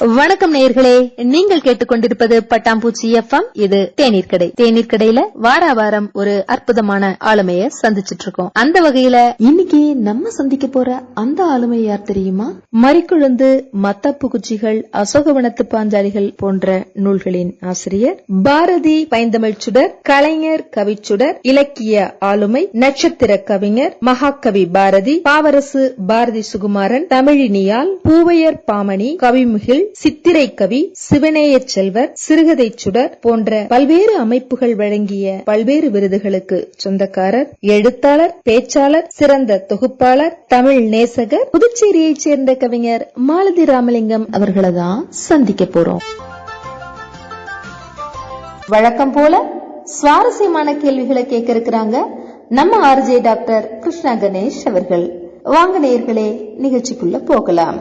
வணக்கம் நேயர்களே. நீங்கள் கேட்டுக்கொண்டிருப்பது பட்டாம்பூச்சி எஃப்எம் இது தேநீர் கடை. தேநீர் கடையில வார வாரம் ஒரு அற்புதமான ஆளுமைய சந்திச்சிட்டு இருக்கோம். அந்த வகையில இன்னைக்கு நம்ம சந்திக்க போற அந்த ஆளுமை யார் தெரியுமா? மறிக்குழுந்து மத்தப்பு குச்சிகள் அசோகவனத்து பாஞ்சாலிகள் போன்ற நூல்களின் ஆசிரியர் பாரதி பைந்தமிழ் சுடர் கலைஞர் கவிச்சுடர் இலக்கிய ஆளுமை நட்சத்திர கவிஞர் மகாகவி பாரதி பாவரசு பாரதி சுகுமாரன் தமிழினியால் பூவையர் பாமணி கவிமுகில் சித்திரை கவி சிவனேய செல்வர் சிறுகதை சுடர் போன்ற பல்வேறு அமைப்புகள் வழங்கிய பல்வேறு விருதுகளுக்கு சொந்தக்காரர் எழுத்தாளர் பேச்சாளர் சிறந்த தொகுப்பாளர் தமிழ் நேசகர் புதுச்சேரியைச் சேர்ந்த கவிஞர் மாலதி ராமலிங்கம் அவர்களை தான் சந்திக்க போறோம். வழக்கம் போல சுவாரஸ்யமான கேள்விகளை கேட்க இருக்கிறாங்க நம்ம ஆர்ஜே டாக்டர் கிருஷ்ணா கணேஷ் அவர்கள். வாங்க நேயர்களே நிகழ்ச்சிக்குள்ள போகலாம்.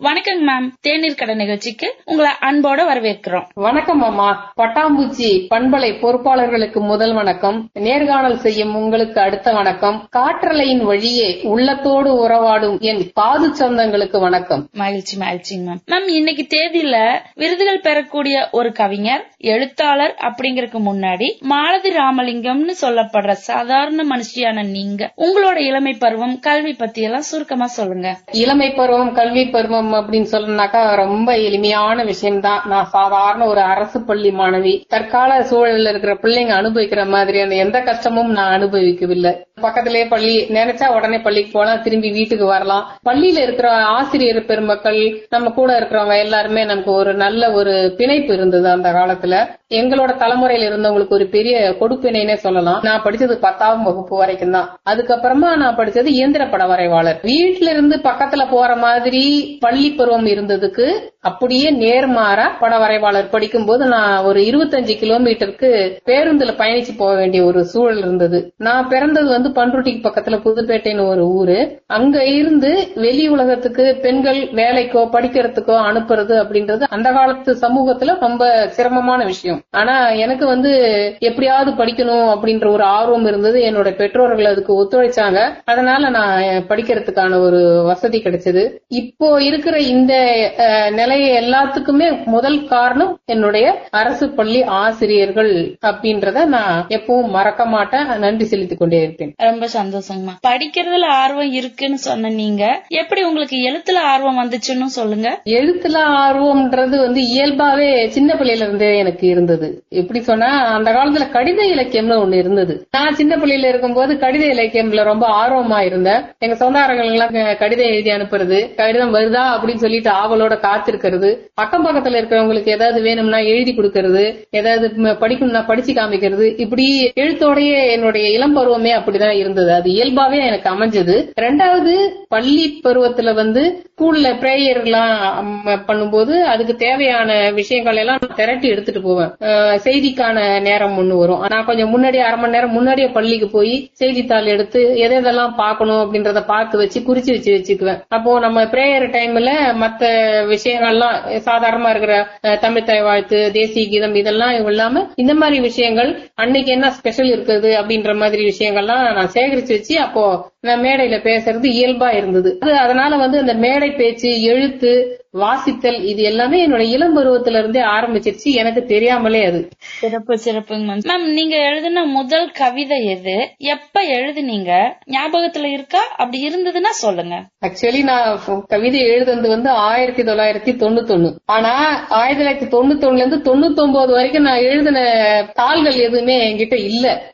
வணக்கங்க மேம் தேநீர் கடை நிகழ்ச்சிக்கு உங்களை அன்போட வரவேற்கிறோம். வணக்கம் அம்மா. பட்டாம்பூச்சி பண்பலை பொறுப்பாளர்களுக்கு முதல் வணக்கம். நேர்காணல் செய்யும் உங்களுக்கு அடுத்த வணக்கம். காற்றலையின் வழியே உள்ளத்தோடு உறவாடும் என் காது சொந்தங்களுக்கு வணக்கம். மகிழ்ச்சி மகிழ்ச்சிங்க மேம் மேம் இன்னைக்கு தேதியில விருதுகள் பெறக்கூடிய ஒரு கவிஞர் எழுத்தாளர் அப்படிங்கறதுக்கு முன்னாடி மாலதி ராமலிங்கம்னு சொல்லப்படுற சாதாரண மனுஷியான நீங்க உங்களோட இளமை பருவம் கல்வி பத்தி எல்லாம் சுருக்கமா சொல்லுங்க. இளமை பருவம் கல்வி பருவம் அப்படின்னு சொல்லணும்னாக்கா ரொம்ப எளிமையான விஷயம்தான். நான் சாதாரண ஒரு அரசு பள்ளி மாணவி. தற்கால சூழல்ல இருக்கிற பிள்ளைங்க அனுபவிக்கிற மாதிரியான எந்த கஷ்டமும் நான் அனுபவிக்கவில்லை. பக்கத்திலேயே பள்ளி நினைச்சா உடனே பள்ளிக்கு போலாம் திரும்பி வீட்டுக்கு வரலாம். பள்ளியில இருக்கிற ஆசிரியர் பெருமக்கள் நம்ம கூட இருக்கிறவங்க எல்லாருமே நமக்கு ஒரு நல்ல ஒரு பிணைப்பு இருந்தது அந்த காலத்துல. எங்களோட தலைமுறையில இருந்தவங்களுக்கு ஒரு பெரிய கொடுப்பினைனே சொல்லலாம். நான் படிச்சது பத்தாம் வகுப்பு வரைக்கும் தான். அதுக்கப்புறமா நான் படிச்சது இயந்திர பட வரைவாளர். வீட்டுல இருந்து பக்கத்துல போற மாதிரி பள்ளி பருவம் இருந்ததுக்கு அப்படியே நேர்மாறா பட வரைவாளர். படிக்கும் போது நான் ஒரு இருபத்தஞ்சு கிலோமீட்டருக்கு பேருந்துல பயணிச்சு போக வேண்டிய ஒரு சூழல் இருந்தது. நான் பிறந்தது வந்து பண்ருட்டிக்கு பக்கத்துல புதுப்பேட்டைன்னு ஒரு ஊரு. அங்க இருந்து வெளி உலகத்துக்கு பெண்கள் வேலைக்கோ படிக்கிறதுக்கோ அனுப்புறது அப்படின்றது அந்த காலத்து சமூகத்துல ரொம்ப சிரமமான விஷயம். ஆனா எனக்கு வந்து எப்படியாவது படிக்கணும் அப்படின்ற ஒரு ஆர்வம் இருந்தது. என்னோட பெற்றோர்கள் அதுக்கு ஒத்துழைச்சாங்க. அதனால நான் படிக்கிறதுக்கான ஒரு வசதி கிடைச்சது. இப்போ இருக்கிற இந்த அஹ், நிலை எல்லாத்துக்குமே முதல் காரணம் என்னுடைய அரசு பள்ளி ஆசிரியர்கள் அப்படின்றத நான் எப்பவும் மறக்க மாட்டேன். நன்றி செலுத்திக் கொண்டே இருப்பேன். ரொம்ப சந்தோஷங்கம்மா. படிக்கிறதுல ஆர்வம் இருக்குன்னு சொன்ன நீங்க எப்படி உங்களுக்கு எழுத்துல ஆர்வம் வந்துச்சுன்னு சொல்லுங்க. எழுத்துல ஆர்வம்ன்றது வந்து இயல்பாவே சின்ன பிள்ளையில இருந்தே எனக்கு இருந்தது. எப்படி சொன்னா அந்த காலத்துல கடித இலக்கியம்னு ஒண்ணு இருந்தது. நான் சின்ன பிள்ளையில இருக்கும்போது கடித இலக்கியம்ல ரொம்ப ஆர்வமா இருந்தேன். எங்க சொந்தக்காரங்க எல்லாம் கடிதம் எழுதி அனுப்புறது கடிதம் வருதா அப்படின்னு சொல்லிட்டு ஆவலோட காத்திருக்கிறது. பக்கம் பக்கத்துல இருக்கிறவங்களுக்கு ஏதாவது வேணும்னா எழுதி கொடுக்கறது ஏதாவது படிக்கணும்னா படிச்சு காமிக்கிறது. இப்படி எழுத்தோடைய என்னுடைய இளம் பருவமே அப்படிதான் இருந்தது. அது இயல்பாவே எனக்கு அமைஞ்சது. ரெண்டாவது பள்ளி பருவத்துல வந்து ஸ்கூல்ல பிரேயர் எல்லாம் பண்ணும்போது அதுக்கு தேவையான விஷயங்கள் எல்லாம் திரட்டி எடுத்துட்டு போவேன். செய்திக்கான நேரம் ஒண்ணு வரும். நான் கொஞ்சம் முன்னாடியே அரை மணி நேரம் முன்னாடியே பள்ளிக்கு போய் செய்தித்தாள் எடுத்து எதை எதெல்லாம் பார்க்கணும் அப்படின்றத பார்த்து வச்சு குறிச்சு வச்சு வச்சுக்குவேன். அப்போ நம்ம பிரேயர் டைம்ல மத்த விஷயங்கள்லாம் சாதாரணமா இருக்கிற தமிழ் தாய் வாழ்த்து தேசிய கீதம் இதெல்லாம் இல்லாம இந்த மாதிரி விஷயங்கள் அன்னைக்கு என்ன ஸ்பெஷல் இருக்குது அப்படின்ற மாதிரி விஷயங்கள்லாம் நான் சேகரிச்சு வச்சு அப்போ நான் மேடையில பேசுறது இயல்பா இருந்தது. அது அதனால வந்து அந்த மேடை பேச்சு எழுத்து வாசித்தல் இது எல்லாமே என்னோட இளம் பருவத்துல இருந்தே ஆரம்பிச்சிருச்சு. எனக்கு தெரியாமலே அது. சிறப்பு சிறப்புங்க மேம் மேம் நீங்க எழுதின முதல் கவிதை எது? எப்ப எழுதுனீங்க? ஞாபகத்துல இருக்கா? அப்படி இருந்ததுன்னா சொல்லுங்க. ஆக்சுவலி நான் கவிதை எழுதுனது வந்து ஆயிரத்தி தொள்ளாயிரத்தி தொண்ணூத்தொன்னு. ஆனா ஆயிரத்தி தொள்ளாயிரத்தி தொண்ணூத்தொன்னுல இருந்து தொண்ணூத்தி ஒன்பது வரைக்கும் நான் எழுதின தாள்கள் எதுவுமே என்கிட்ட இல்ல.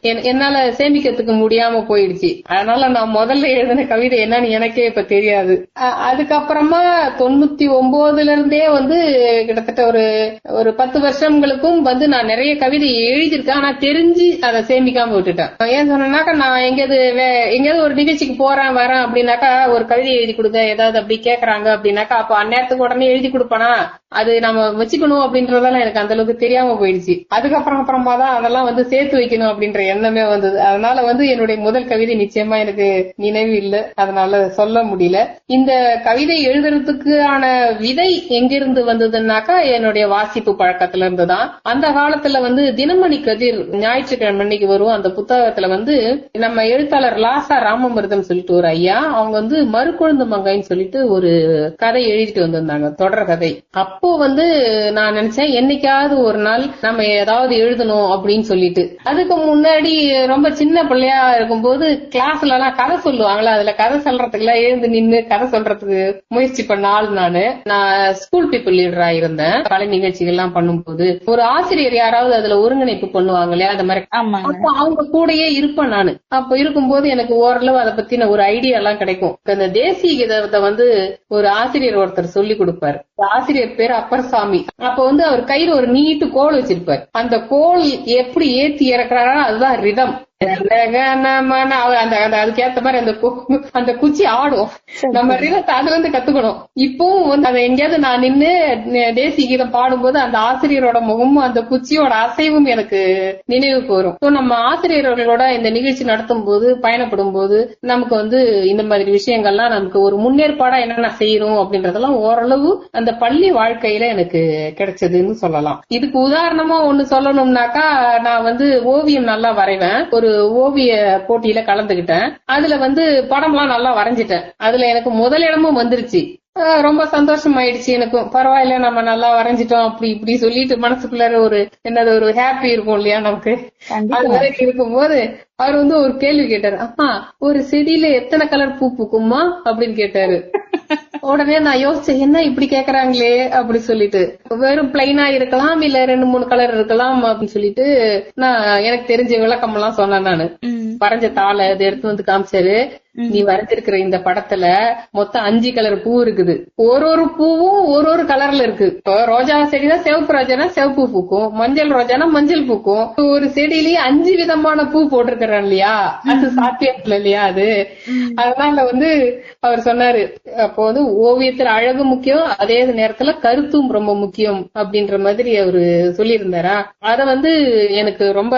என்னால சேமிக்கிறதுக்கு முடியாம போயிடுச்சு. அதனால நான் முதல்ல எழுதின கவிதை என்னன்னு எனக்கே இப்ப தெரியாது. அதுக்கப்புறமா தொண்ணூத்தி ஒன்பதுல இருந்தே வந்து கிட்டத்தட்ட ஒரு ஒரு பத்து வருஷங்களுக்கும் வந்து நான் நிறைய கவிதை எழுதியிருக்கேன். ஆனா தெரிஞ்சு அதை சேமிக்காம விட்டுட்டேன். ஏன் சொன்னாக்கா நான் எங்கேயாவது வே- எங்கேயாவது ஒரு நிகழ்ச்சிக்கு போறேன் வரேன் அப்படின்னாக்கா ஒரு கவிதை எழுதி கொடுங்க. ஏதாவது அப்படி கேக்குறாங்க அப்படின்னாக்கா அப்ப அந்நேரத்துக்கு உடனே எழுதி கொடுப்பனா? அது நம்ம வச்சுக்கணும் அப்படின்றதெல்லாம் எனக்கு அந்த அளவுக்கு தெரியாம போயிடுச்சு. அதுக்கப்புறம் அப்புறமா தான் அதெல்லாம் வந்து சேர்த்து வைக்கணும் அப்படின்ற எண்ணமே வந்தது. அதனால வந்து என்னுடைய முதல் கவிதை நிச்சயமா எனக்கு நினைவு இல்லை. அதனால சொல்ல முடியல. இந்த கவிதை எழுதுறதுக்கான விதை எங்கிருந்து வந்ததுன்னாக்கா என்னுடைய வாசிப்பு பழக்கத்துல இருந்துதான். அந்த காலத்துல வந்து தினமணி கதிர் ஞாயிற்றுக்கிழமை அன்னைக்கு வரும். அந்த புத்தகத்துல வந்து நம்ம எழுத்தாளர் லாசா ராமமிருதம் சொல்லிட்டு ஒரு ஐயா அவங்க வந்து மறுக்குழுந்து மங்கைன்னு சொல்லிட்டு ஒரு கதை எழுதிட்டு வந்திருந்தாங்க. தொடர் கதை. அப்போ வந்து நான் நினைச்சேன் என்னைக்காவது ஒரு நாள் நம்ம ஏதாவது எழுதணும் அப்படின்னு சொல்லிட்டு. அதுக்கு முன்னாடி ரொம்ப சின்ன பிள்ளையா இருக்கும்போது கிளாஸ்ல எல்லாம் கதை சொல்லுவாங்களா? அதுல கதை சொல்றதுக்கு எல்லாம் எழுந்து நின்னு கதை சொல்றதுக்கு முயற்சி பண்ண ஆள் நானு. நான் ஸ்கூல் பீப்புள் லீடரா இருந்தேன். கலை நிகழ்ச்சிகள் எல்லாம் பண்ணும்போது. ஒரு ஆசிரியர் யாராவது அதுல ஒருங்கிணைப்பு பண்ணுவாங்க இல்லையா? அந்த மாதிரி. அப்ப அவங்க கூடயே இருப்பேன் நானு. அப்ப இருக்கும்போது எனக்கு ஓரளவு அதை பத்தின ஒரு ஐடியா எல்லாம் கிடைக்கும். இந்த தேசிய கீதத்தை வந்து ஒரு ஆசிரியர் ஒருத்தர் சொல்லி கொடுப்பாரு. ஆசிரியர் பேர் அப்பர்சாமி. அப்ப வந்து அவர் கையில ஒரு நீட்டு கோல் வச்சிருப்பாரு. அந்த கோல் எப்படி ஏத்தி இறக்குறாரோ அதுதான் ரிதம். அந்த அந்த அதுக்கேத்த மாதிரி அந்த அந்த குச்சி ஆடும். நம்ம இருந்து கத்துக்கணும். இப்பவும் வந்து அதை எங்கேயாவது நான் நின்னு தேசிய கீதம் பாடும்போது அந்த ஆசிரியரோட முகமும் அந்த குச்சியோட அசைவும் எனக்கு நினைவுக்கு வரும் So, நம்ம ஆசிரியர்களோட இந்த நிகழ்ச்சி நடத்தும் போது பயணப்படும் போது நமக்கு வந்து இந்த மாதிரி விஷயங்கள்லாம் நமக்கு ஒரு முன்னேற்பாடா என்னென்ன செய்யறோம் அப்படின்றதெல்லாம் ஓரளவு அந்த பள்ளி வாழ்க்கையில எனக்கு கிடைச்சதுன்னு சொல்லலாம். இதுக்கு உதாரணமா ஒண்ணு சொல்லணும்னாக்கா நான் வந்து ஓவியம் நல்லா வரைவேன். ஒரு ஓவிய போட்டியில கலந்துகிட்டேன். அதுல வந்து படம்லாம் நல்லா வரைஞ்சிட்டேன். அதுல எனக்கு முதல் இடமும் வந்துருச்சு. ரொம்ப சந்தோஷம் ஆயிடுச்சு எனக்கும். பரவாயில்ல நம்ம நல்லா வரைஞ்சிட்டோம் அப்படி இப்படி சொல்லிட்டு மனசுக்குள்ளார ஒரு என்னது ஒரு ஹாப்பி இருக்கும் இல்லையா நமக்கு? அது மாதிரி இருக்கும்போது அவர் வந்து ஒரு கேள்வி கேட்டாரு. அம்மா ஒரு செடியில எத்தனை கலர் பூ பூக்குமா அப்படின்னு கேட்டாரு. உடனே நான் யோசிச்சேன் என்ன இப்படி கேக்குறாங்களே? அப்படி சொல்லிட்டு. வெறும் பிளைனா இருக்கலாம் இல்ல ரெண்டு மூணு கலர் இருக்கலாம் அப்படின்னு சொல்லிட்டு நான் எனக்கு தெரிஞ்ச விளக்கம் எல்லாம் சொன்னேன் நானு. வரைஞ்ச தாளை அதை எடுத்து வந்து காமிச்சாரு. நீ வரைஞ்சிருக்கிற இந்த படத்துல மொத்தம் அஞ்சு கலர் பூ இருக்குது. ஒரு ஒரு பூவும் ஒரு ஒரு கலர்ல இருக்கு. இப்போ ரோஜா செடினா சிவப்பு ரோஜானா சிவப்பு பூக்கும். மஞ்சள் ரோஜானா மஞ்சள் பூக்கும். ஒரு செடியிலேயே அஞ்சு விதமான பூ போட்டிருக்கிறேன் இல்லையா அது சாத்தியம் இல்லை இல்லையா அது அதனால வந்து அவர் சொன்னாரு அப்போ வந்து ஓவியத்துல அழகு முக்கியம் அதே நேரத்துல கருத்தும் ரொம்ப முக்கியம் அப்படின்ற மாதிரி அவரு சொல்லியிருந்தாரா? அத வந்து எனக்கு ரொம்ப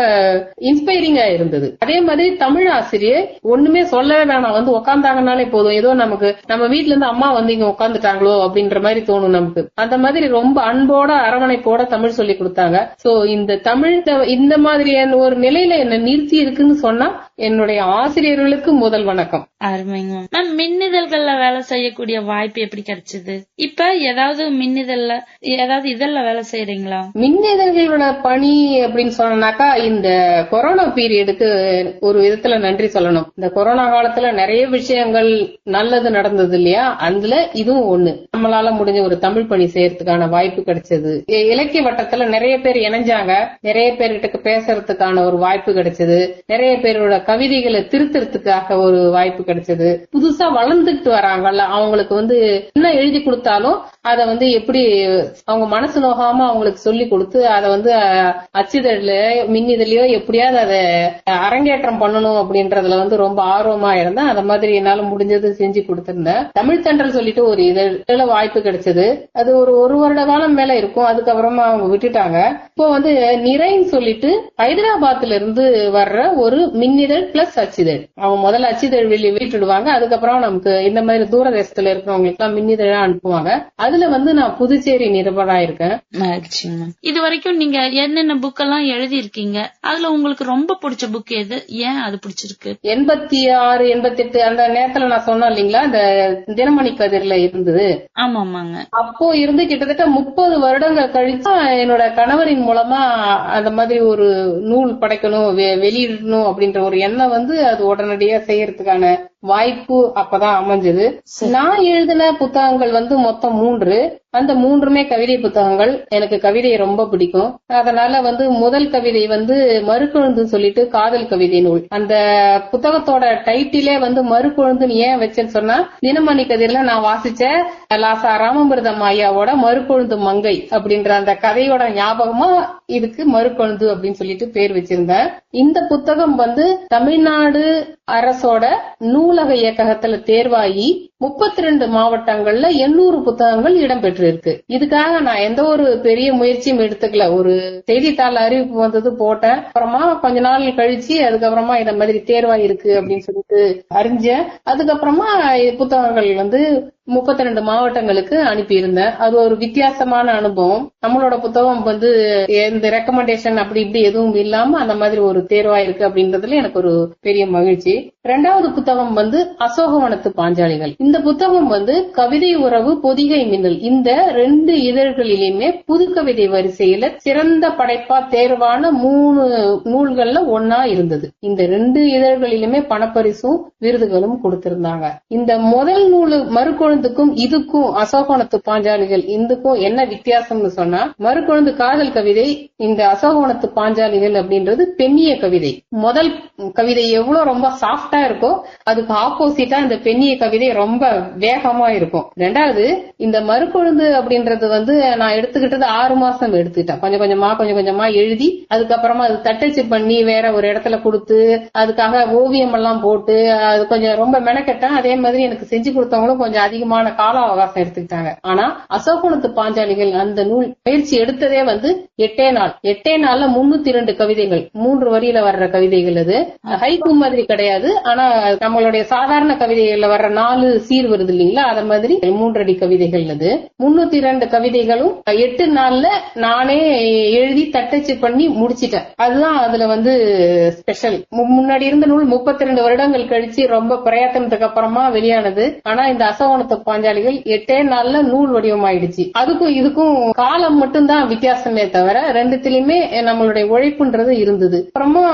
இன்ஸ்பைரிங்கா இருந்தது. அதே மாதிரி தமிழ் ஆசிரியர் ஒண்ணுமே சொல்லவே வேணாம். வந்து உக்காந்தாங்கனாலே போதும். ஏதோ நமக்கு நம்ம வீட்ல இருந்து அம்மா வந்து இங்க உட்காந்துட்டாங்களோ அப்படின்ற மாதிரி தோணும் நமக்கு. அந்த மாதிரி ரொம்ப அன்போட அரவணைப்போட தமிழ் சொல்லி கொடுத்தாங்க. சோ இந்த தமிழ் இந்த மாதிரியான ஒரு நிலையில என்ன நிறுத்தி இருக்குன்னு சொன்னா என்னுடைய ஆசிரியர்களுக்கு முதல் வணக்கம். அருமைங்க. மேம் மின்னிதழ்கள்ல வேலை செய்யக்கூடிய வாய்ப்பு எப்படி கிடைச்சது? இப்ப ஏதாவது மின்னிதழ்ல ஏதாவது இதழ்ல வேலை செய்யறீங்களா மின்னிதழ்களோட பணி அப்படின்னு சொன்னாக்கா இந்த கொரோனா பீரியடுக்கு ஒரு விதத்துல நன்றி சொல்லணும். இந்த கொரோனா காலத்துல நிறைய விஷயங்கள் நல்லது நடந்தது இல்லையா? அதுல இதுவும் ஒண்ணு. நம்மளால முடிஞ்ச ஒரு தமிழ் பணி செய்யறதுக்கான வாய்ப்பு கிடைச்சது. இலக்கிய வட்டத்துல நிறைய பேர் இணைஞ்சாங்க. நிறைய பேர்கிட்ட பேசுறதுக்கான ஒரு வாய்ப்பு கிடைச்சது. நிறைய பேரோட கவிதைகளை திருத்துறதுக்காக ஒரு வாய்ப்பு கிடைச்சது. புதுசா வளர்ந்துட்டு வராங்கல்ல அவங்களுக்கு வந்து என்ன எழுதி கொடுத்தாலும் அத வந்து எப்படி அவங்க மனசு நோகாம அவங்களுக்கு சொல்லி கொடுத்து அதை வந்து அஹ், அச்சிதழ்ல மின்னிதழையோ எப்படியாவது அதை அரங்கேற்றம் பண்ணணும் அப்படின்றதுல வந்து ரொம்ப ஆர்வமா இருந்தேன். அத மாதிரி என்னால முடிஞ்சது செஞ்சு கொடுத்திருந்தேன். தமிழ் தன்றல் சொல்லிட்டு ஒரு இதழ வாய்ப்பு கிடைச்சது. அது ஒரு ஒரு வருட காலம் மேல இருக்கும். அதுக்கப்புறமா அவங்க விட்டுட்டாங்க. இப்போ வந்து நிறைன்னு சொல்லிட்டு ஹைதராபாத்ல இருந்து வர்ற ஒரு மின்னிதழ் பிளஸ் அச்சிதழ் அவங்க முதல்ல அச்சிதழ் வெளியே வெளியிட்டுடுவாங்க அதுக்கப்புறம் நமக்கு இந்த மாதிரி தூர தேசத்துல இருக்கிறவங்களுக்கு எல்லாம் மின்னிதழா அனுப்புவாங்க. அதுல வந்து நான் புதுச்சேரி நிருபரா இருக்கேன். இது வரைக்கும் நீங்க என்னென்ன புக் எல்லாம் எழுதி இருக்கீங்க அதுல உங்களுக்கு ரொம்ப பிடிச்ச புக் எது? ஏன் அது பிடிச்சிருக்கு? எண்பத்தி ஆறு எண்பத்தி எட்டு அந்த நேரத்துல நான் சொன்னேன் இல்லைங்களா? இந்த தினமணி கதிர்ல இருந்தது. ஆமா ஆமாங்க அப்போ இருந்து கிட்டத்தட்ட முப்பது வருடங்கள் கழிச்சு என்னோட கணவரின் மூலமா அந்த மாதிரி ஒரு நூல் படைக்கணும் வெளியிடணும் அப்படின்ற ஒரு எண்ணம் வந்து அது உடனடியா செய்யறதுக்கான வாய்ப்பு அப்பதான் அமைஞ்சது. நான் எழுதின புத்தகங்கள் வந்து மொத்தம் மூன்று. அந்த மூன்றுமே கவிதை புத்தகங்கள். எனக்கு கவிதையை ரொம்ப பிடிக்கும். அதனால வந்து முதல் கவிதை வந்து மறுக்குழுந்துன்னு சொல்லிட்டு காதல் கவிதை நூல். அந்த புத்தகத்தோட டைட்டிலே வந்து மறுக்குழுந்துன்னு ஏன் வச்சேன்னு சொன்னா தினமணி கதிரில நான் வாசிச்ச லாசா ராமபிரதம் ஐயாவோட மறுக்கொழுந்து மங்கை அப்படின்ற அந்த கதையோட ஞாபகமா இதுக்கு மறுக்கொழுந்து அப்படின்னு சொல்லிட்டு பேர் வச்சிருந்தேன். இந்த புத்தகம் வந்து தமிழ்நாடு அரசோட நூலக இயக்ககத்துல தேர்வாகி முப்பத்தி ரெண்டு மாவட்டங்கள்ல எண்ணூறு புத்தகங்கள் இடம்பெற்று இருக்கு இதுக்காக நான் எந்த ஒரு பெரிய முயற்சியும் எடுத்துக்கல. ஒரு செய்தித்தாள் அறிவிப்பு வந்தது போட்டேன். அப்புறமா கொஞ்ச நாள் கழிச்சு அதுக்கப்புறமா இந்த மாதிரி தேர்வா இருக்கு அப்படின்னு சொல்லிட்டு அறிஞ்சேன். அதுக்கப்புறமா புத்தகங்கள் வந்து முப்பத்தி ரெண்டு மாவட்டங்களுக்கு அனுப்பியிருந்தேன். அது ஒரு வித்தியாசமான அனுபவம். நம்மளோட புத்தகம் வந்து எந்த ரெக்கமெண்டேஷன் அப்படி இப்படி எதுவும் இல்லாம அந்த மாதிரி ஒரு தேர்வா இருக்கு அப்படின்றதுல எனக்கு ஒரு பெரிய மகிழ்ச்சி. ரெண்டாவது புத்தகம் வந்து அசோகவனத்து பாஞ்சாலிகள். இந்த புத்தகம் வந்து கவிதை உறவு பொதிகை மின்னல் இந்த ரெண்டு இதழ்களிலுமே புது கவிதை வரிசையில சிறந்த படைப்பா தேர்வான மூணு நூல்கள்ல ஒன்னா இருந்தது. இந்த ரெண்டு இதழ்களிலுமே பணப்பரிசும் விருதுகளும் கொடுத்திருந்தாங்க. இந்த முதல் நூல் மறுக்குழுந்துக்கும் இதுக்கும் அசோகவனத்து பாஞ்சாலிகள் இந்துக்கும் என்ன வித்தியாசம்னு சொன்னா மறுக்குழுந்து காதல் கவிதை இந்த அசோகவனத்து பாஞ்சாலிகள் அப்படின்றது பெண்ணிய கவிதை. முதல் கவிதை எவ்வளவு ரொம்ப சாஃப்டா இருக்கோ அதுக்கு ஆப்போசிட்டா இந்த பெண்ணிய கவிதை ரொம்ப வேகமா இருக்கும். ரெண்டாவது இந்த மறுக்குழுந்து அப்படின்றது வந்து நான் எடுத்துக்கிட்டது ஆறு மாசம் எடுத்துக்கிட்டேன். கொஞ்சம் கொஞ்சமா கொஞ்சம் கொஞ்சமா எழுதி அதுக்கப்புறமா அது தட்டச்சு பண்ணி வேற ஒரு இடத்துல கொடுத்து அதுக்காக ஓவியம் எல்லாம் போட்டு அது கொஞ்சம் ரொம்ப மெனக்கெட்டேன். அதே மாதிரி எனக்கு செஞ்சு கொடுத்தவங்களும் கொஞ்சம் அதிகமான கால அவகாசம் எடுத்துக்கிட்டாங்க. ஆனா அசோகுணத்து பாஞ்சாலிகள் அந்த நூல் பயிற்சி எடுத்ததே வந்து எட்டே நாள். எட்டே நாள்ல முன்னூத்தி இரண்டு கவிதைகள். மூன்று வரியில வர்ற கவிதைகள் அது. ஹைக்கூ மாதிரி கிடையாது. ஆனா நம்மளுடைய சாதாரண கவிதைகள்ல வர்ற நாலு சீர் வருது இல்லைங்களா? அத மாதிரி மூன்றடி கவிதைகள் அது. முன்னூத்தி இரண்டு கவிதைகளும் எட்டு நாள்ல நானே எழுதி தட்டச்சு பண்ணி முடிச்சிட்டேன். அதுதான் அதுல வந்து ஸ்பெஷல். முன்னாடி இருந்த நூல் முப்பத்தி ரெண்டு வருடங்கள் கழிச்சு ரொம்ப பிரயத்தனத்துக்கு அப்புறமா வெளியானது. ஆனா இந்த அசோகனத்து பாஞ்சாலிகள் எட்டே நாள்ல நூல் வடிவமாயிடுச்சு. அதுக்கும் இதுக்கும் காலம் மட்டும்தான் வித்தியாசமே தவிர ரெண்டுத்திலயுமே நம்மளுடைய உழைப்புன்றது இருந்தது. அப்புறமா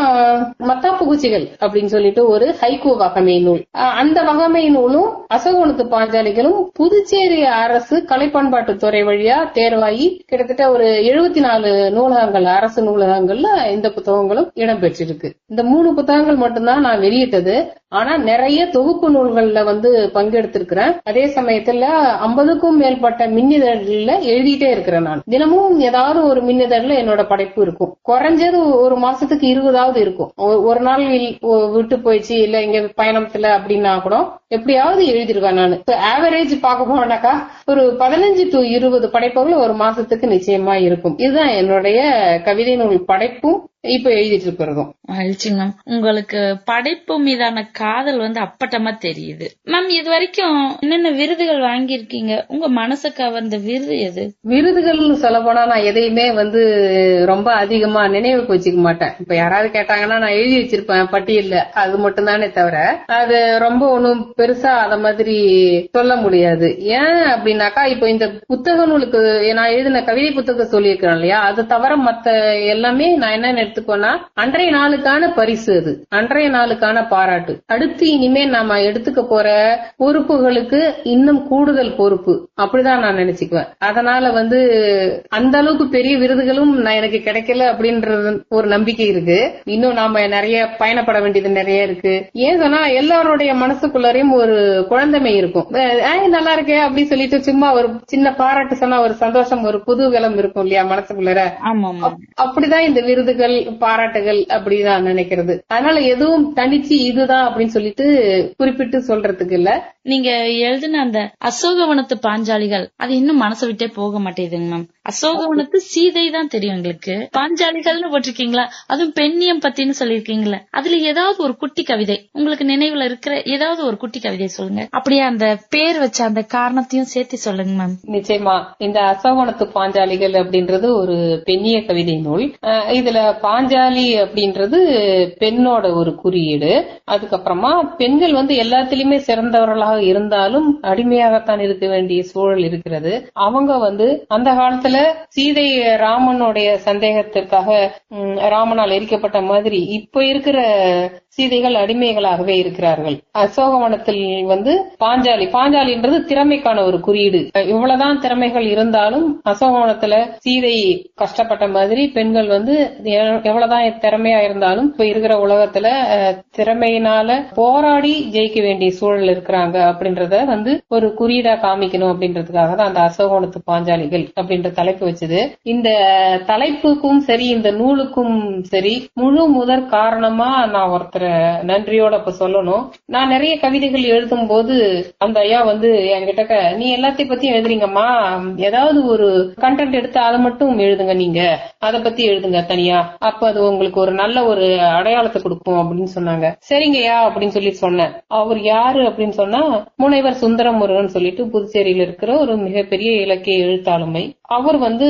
மத்தாப்பு குச்சிகள் அப்படின்னு சொல்லிட்டு ஒரு ஹைகோ வகமை நூல். அந்த வகமை நூலும் அசோகனத்து பாஞ்சாலிகளும் புதுச்சேரி அரசு கலைப்பண்பாட்டு துறை வழியா தேர்வாகி கிட்டத்தட்ட ஒரு எழுபத்தி நாலு நூலகங்கள் அரசு நூலகங்கள்ல இந்த புத்தகங்களும் இடம்பெற்றிருக்கு இந்த மூணு புத்தகங்கள் மட்டும்தான் நான் வெளியிட்டது. ஆனா நிறைய தொகுப்பு நூல்கள்ல வந்து பங்கெடுத்திருக்கிறேன். அதே சமயத்துல ஐம்பதுக்கும் மேற்பட்ட மின்னிதழ்ல எழுதிட்டே இருக்கிறேன் நான். தினமும் ஏதாவது ஒரு மின்னிதழ்ல என்னோட படைப்பு இருக்கும். குறைஞ்சது ஒரு மாசத்துக்கு இருபதாவது இருக்கும். ஒ- ஒரு நாள் விட்டு போயிடுச்சு இல்ல இங்க பயணத்துல அப்படின்னா கூட எப்படியாவது எழுதிருவேன் நான். ஆவரேஜ் பார்க்க போனாக்கா ஒரு பதினஞ்சு டு இருபது படைப்புகள் ஒரு மாசத்துக்கு நிச்சயமா இருக்கும். இதுதான் என்னுடைய கவிதை நூல் படைப்பும் இப்ப எழுதிட்டு இருக்கிறதும். மகிழ்ச்சி மேம் உங்களுக்கு படைப்பு மீதான காதல் வந்து அப்பட்டமா தெரியுது. மேம் இது வரைக்கும் என்னென்ன விருதுகள் வாங்கியிருக்கீங்க? உங்க மனசை கவர்ந்த விருது எது? விருதுகள்னு சொல்ல போனா நான் எதையுமே வந்து ரொம்ப அதிகமா நினைவுக்கு வச்சுக்க மாட்டேன். இப்ப யாராவது கேட்டாங்கன்னா நான் எழுதி வச்சிருப்பேன் பட்டியல்ல. அது மட்டும் தானே தவிர அது ரொம்ப ஒண்ணும் பெருசா அத மாதிரி சொல்ல முடியாது. ஏன் அப்படின்னாக்கா இப்ப இந்த புத்தக நூலுக்கு நான் எழுதின கவிதை புத்தகம் சொல்லியிருக்கிறேன் இல்லையா? அது தவிர மத்த எல்லாமே நான் என்ன எடுத்துக்கோன்னா அன்றைய நாளுக்கான பரிசு அது அன்றைய நாளுக்கான பாராட்டு. அடுத்து இனிமே நாம எடுத்துக்க போற பொறுப்புகளுக்கு இன்னும் கூடுதல் பொறுப்பு. அப்படிதான் நான் நினைச்சுக்குவேன். அதனால வந்து அந்த அளவுக்கு பெரிய விருதுகளும் நான் எனக்கு கிடைக்கல அப்படின்றது ஒரு நம்பிக்கை இருக்கு. இன்னும் நாம நிறைய பயணப்பட வேண்டியது நிறைய இருக்கு. ஏன் சொன்னா எல்லாருடைய மனசுக்குள்ளரையும் ஒரு குழந்தைமை இருக்கும். நல்லா இருக்கே அப்படி சொல்லிட்டு சும்மா ஒரு சின்ன பாராட்டு சொன்னா ஒரு சந்தோஷம் ஒரு குதூகலம் இருக்கும் இல்லையா மனசுக்குள்ளர? அப்படிதான் இந்த விருதுகள் பாராட்டுகள் அப்படிதான் நினைக்கிறது. அதனால எதுவும் தனிச்சு இதுதான் அப்படின்னு சொல்லிட்டு குறிப்பிட்டு சொல்றதுக்கு இல்ல. நீங்க எழுதின அந்த அசோகவனத்து பாஞ்சாலிகள் அது இன்னும் மனசை விட்டே போக மாட்டேங்குதுங்க மேம். அசோகவனத்து சீதை தான் தெரியும் எங்களுக்கு. பாஞ்சாலிகள்னு போட்டிருக்கீங்களா? அதுவும் பெண்ணியம் பத்தின்னு சொல்லிருக்கீங்களா அதுல ஏதாவது ஒரு குட்டி கவிதை உங்களுக்கு நினைவுல இருக்கிற ஏதாவது ஒரு குட்டி கவிதை சொல்லுங்க. அப்படியே அந்த பேர் வச்ச அந்த காரணத்தையும் சேர்த்து சொல்லுங்க மேம் நிச்சயமா. இந்த அசோகவனத்து பாஞ்சாலிகள் அப்படின்றது ஒரு பெண்ணிய கவிதை நூல். இதுல பாஞ்சாலி அப்படின்றது பெண்ணோட ஒரு குறியீடு. அதுக்கப்புறமா பெண்கள் வந்து எல்லாத்திலயுமே சிறந்தவர்களாக இருந்தாலும் அடிமையாகத்தான் இருக்க வேண்டிய சூழல் இருக்கிறது. அவங்க வந்து அந்த காலத்துல சீதை ராமனுடைய சந்தேகத்திற்காக ராமனால் எரிக்கப்பட்ட மாதிரி இப்ப இருக்கிற சீதைகள் அடிமைகளாகவே இருக்கிறார்கள். அசோகவனத்தில் வந்து பாஞ்சாலி பாஞ்சாலின்றது திறமைக்கான ஒரு குறியீடு. இவ்வளவுதான் திறமைகள் இருந்தாலும் அசோகவனத்துல சீதை கஷ்டப்பட்ட மாதிரி பெண்கள் வந்து எவ்வளவுதான் திறமையா இருந்தாலும் இப்ப இருக்கிற உலகத்துல திறமையினால போராடி ஜெயிக்க வேண்டிய சூழல் இருக்கிறாங்க அப்படின்றத வந்து ஒரு குறியீடா காமிக்கணும் அப்படின்றதுக்காக தான் அந்த அசோகவனத்து பாஞ்சாலிகள் அப்படின்றது தலைப்பு வச்சது. இந்த தலைப்புக்கும் சரி இந்த நூலுக்கும் சரி முழு முதற் காரணமா நான் ஒருத்தரை நன்றியோட இப்ப சொல்லணும். நான் நிறைய கவிதைகள் எழுதும் போது அந்த ஐயா வந்து என்கிட்ட நீ எல்லாத்தையும் பத்தியும் எழுதுறீங்கம்மா. ஏதாவது ஒரு கண்டென்ட் எடுத்து அதை மட்டும் எழுதுங்க நீங்க. அதை பத்தி எழுதுங்க தனியா. அப்ப அது உங்களுக்கு ஒரு நல்ல ஒரு அடையாளத்தை கொடுக்கும் அப்படின்னு சொன்னாங்க. சரிங்கய்யா அப்படின்னு சொல்லி சொன்னேன். அவர் யாரு? அப்படின்னு சொன்னா முனைவர் சுந்தரம் முருகன் சொல்லிட்டு புதுச்சேரியில இருக்கிற ஒரு மிகப்பெரிய இலக்கிய எழுத்தாளுமை. அவர் அவர் வந்து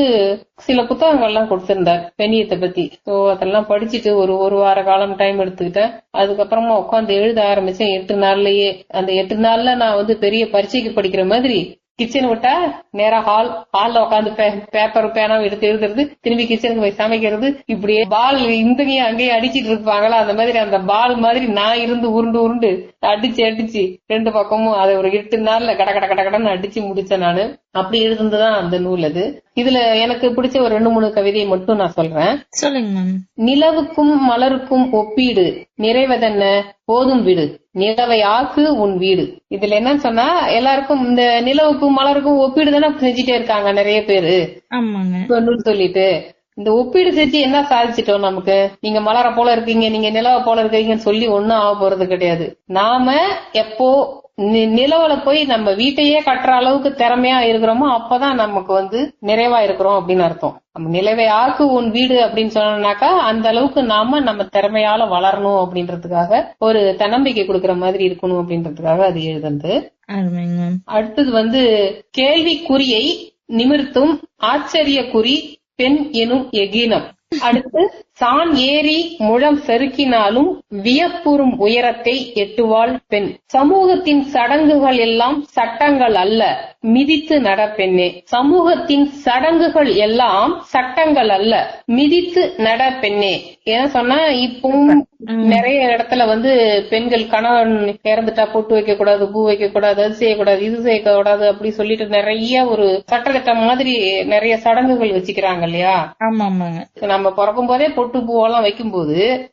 சில புத்தகங்கள்லாம் கொடுத்திருந்தார் பெண்ணியத்தை பத்தி. சோ அதெல்லாம் படிச்சுட்டு ஒரு ஒரு வார காலம் டைம் எடுத்துக்கிட்டேன். அதுக்கப்புறமா உட்காந்து எழுத ஆரம்பிச்சேன். எட்டு நாள்லயே அந்த எட்டு நாள்ல நான் வந்து பெரிய பரீட்சைக்கு படிக்கிற மாதிரி கிச்சன் விட்டா நேரா ஹால் ஹால்ல உட்காந்து பேப்பர் பேனா எடுத்து எழுதுறது திரும்பி கிச்சனுக்கு போய் சமைக்கிறது இப்படியே பால் இந்தங்கேயும் அங்கேயும் அடிச்சிட்டு இருப்பாங்களா? அந்த மாதிரி அந்த பால் மாதிரி நான் இருந்து உருண்டு உருண்டு அடிச்சு அடிச்சு ரெண்டு பக்கமும் அதை ஒரு எட்டு நாள்ல கட கட கட கடன்னு அடிச்சு முடிச்சேன் நானு. அப்படி எழுதுனதுதான் அந்த நூல் அது. இதுல எனக்கு பிடிச்ச ஒரு ரெண்டு மூணு கவிதையை மட்டும் நான் சொல்றேன். சொல்லுங்க நிலவுக்கும் மலருக்கும் ஒப்பீடு நிறைவதென்ன? போதும் வீடு. நிலவை ஆக்கு உன் வீடு. இதுல என்னன்னு சொன்னா எல்லாருக்கும் இந்த நிலவுக்கும் மலருக்கும் ஒப்பீடு தானே செஞ்சுட்டே இருக்காங்க நிறைய பேரு. சொல்லணும்னு சொல்லிட்டு இந்த ஒப்பீடு செஞ்சு என்ன சாதிச்சிட்டோம் நமக்கு? நீங்க மலர போல இருக்கீங்க நீங்க நிலவ போல இருக்கீங்கன்னு சொல்லி ஒண்ணும் ஆக போறது கிடையாது. நாம எப்போ நிலவுல போய் நம்ம வீட்டையே கட்டுற அளவுக்கு திறமையா இருக்கிறோமோ அப்பதான் நமக்கு வந்து நிறைவா இருக்கிறோம் அப்படின்னு அர்த்தம். நம்ம நிலவை ஆக்கு உன் வீடு அப்படின்னு சொன்னோம்னாக்கா அந்த அளவுக்கு நாம நம்ம திறமையால வளரணும் அப்படின்றதுக்காக ஒரு தன்னம்பிக்கை கொடுக்கிற மாதிரி இருக்கணும் அப்படின்றதுக்காக அது எழுதுனது. அடுத்தது வந்து கேள்விக்குறியை நிமிர்த்தும் ஆச்சரிய குறி பெண் எனும் எகினம். அடுத்து சான் ஏறி முழம் செருக்கினாலும் வியப்புறும் உயரத்தை எட்டுவாள் பெண். சமூகத்தின் சடங்குகள் எல்லாம் சட்டங்கள் அல்ல மிதித்து நட பெண்ணே. சமூகத்தின் சடங்குகள் எல்லாம் சட்டங்கள் அல்ல மிதித்து நட பெண்ணே. ஏன் சொன்னா இப்பவும் நிறைய இடத்துல வந்து பெண்கள் கணவன் இறந்துட்டா பொட்டு வைக்க கூடாது பூ வைக்க கூடாது அது செய்யக்கூடாது இது செய்யக்கூடாது அப்படி சொல்லிட்டு நிறைய ஒரு சட்டத்திட்டம் மாதிரி நிறைய சடங்குகள் வச்சுக்கிறாங்க இல்லையா? நம்ம பிறக்கும் போதே பொட்டு பூவெல்லாம் வைக்கும்போது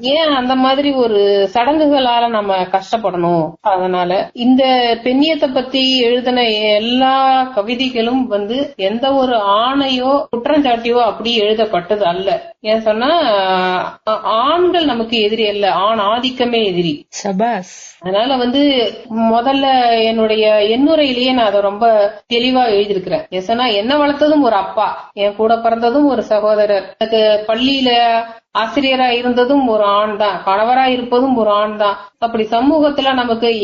ஏன் அந்த மாதிரி ஒரு சடங்குகளால நம்ம கஷ்டப்படணும்? அதனால இந்த பெண்ணியத்தை பத்தி எழுதின எல்லா கவிதைகளும் வந்து எந்த ஒரு ஆணையோ குற்றஞ்சாட்டியோ அப்படி எழுதப்பட்டது அல்ல. ஏன் சொன்னா ஆண்கள் நமக்கு எதிரி அல்ல. ஆண் ஆதிக்கமே எதிரி. சபாஸ் அதனால வந்து முதல்ல என்னுடைய எண்ணுரையிலேயே நான் அதை ரொம்ப தெளிவா எழுதியிருக்கிறேன். எசனா என்ன வளர்த்ததும் ஒரு அப்பா என் கூட பிறந்ததும் ஒரு சகோதரர். எனக்கு பள்ளியில ஆசிரியரா இருந்ததும் ஒரு ஆண் தான் கணவரா இருப்பதும் ஒரு ஆண் தான் அப்படி சமூகத்துல நமக்கு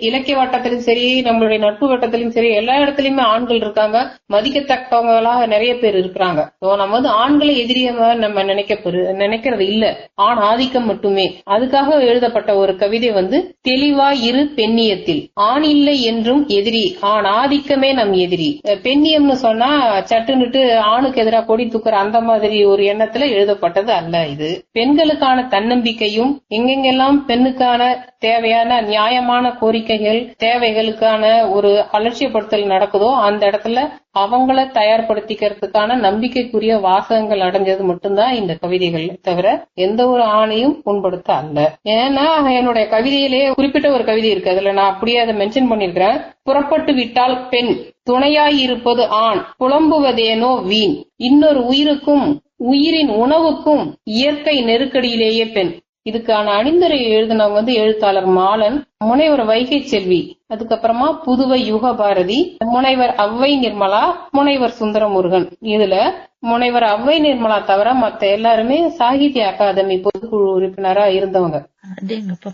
இலக்கிய வட்டத்திலும் சரி நம்மளுடைய நட்பு வட்டத்திலும் சரி எல்லா இடத்துலயுமே ஆண்கள் இருக்காங்க. மதிக்கத்தக்கவங்களா நிறைய பேர் இருக்கிறாங்க. நம்ம வந்து ஆண்களை எதிரியாக நம்ம நினைக்க பெரு- நினைக்கிறது இல்ல. ஆண் ஆதிக்கம் மட்டுமே. அதுக்காக எழுதப்பட்ட ஒரு கவிதை வந்து தெளிவா இரு பெண்ணியத்தில். ஆண் இல்லை என்றும் எதிரி ஆண் ஆதிக்கமே நம் எதிரி. பெண்ணியம்னு சொன்னா சட்டுன்னுட்டு ஆணுக்கு எதிராக கொடி தூக்குற அந்த மாதிரி ஒரு எண்ணத்துல எழுதப்பட்டது அல்ல. இது. பெண்களுக்கான தன்னம்பிக்கையும் எங்கெங்கெல்லாம் பெண்ணுக்கான தேவையான நியாயமான கோரிக்கைகள் தேவைகளுக்கான ஒரு அலட்சியப்படுத்தல் நடக்குதோ அந்த இடத்துல அவங்கள தயார்படுத்திக்கிறதுக்கான நம்பிக்கைக்குரிய வாசகங்கள் அடைஞ்சது மட்டும்தான் இந்த கவிதைகள். தவிர எந்த ஒரு ஆணையும் புண்படுத்த அல்ல. ஏன்னா என்னுடைய கவிதையிலே குறிப்பிட்ட ஒரு கவிதை இருக்கு. அதுல நான் அப்படியே அதை மென்ஷன் பண்ணிருக்கிறேன் புறப்பட்டு விட்டால் பெண் துணையாயிருப்பது ஆண் புலம்புவதேனோ வீண். இன்னொரு உயிருக்கும் உயிரின் உணவுக்கும் இயற்கை நெருக்கடியிலேயே பெண். இதுக்கான அணிந்துரை எழுதினவங்க வந்து எழுத்தாளர் மாலன் முனைவர் வைகை செல்வி அதுக்கப்புறமா புதுவை யுக பாரதி முனைவர் அவ்வை நிர்மலா முனைவர் சுந்தரமுருகன். இதுல முனைவர் அவ்வை நிர்மலா தவிர மத்த எல்லாருமே சாகித்ய அகாதமி பொதுக்குழு உறுப்பினரா இருந்தவங்க.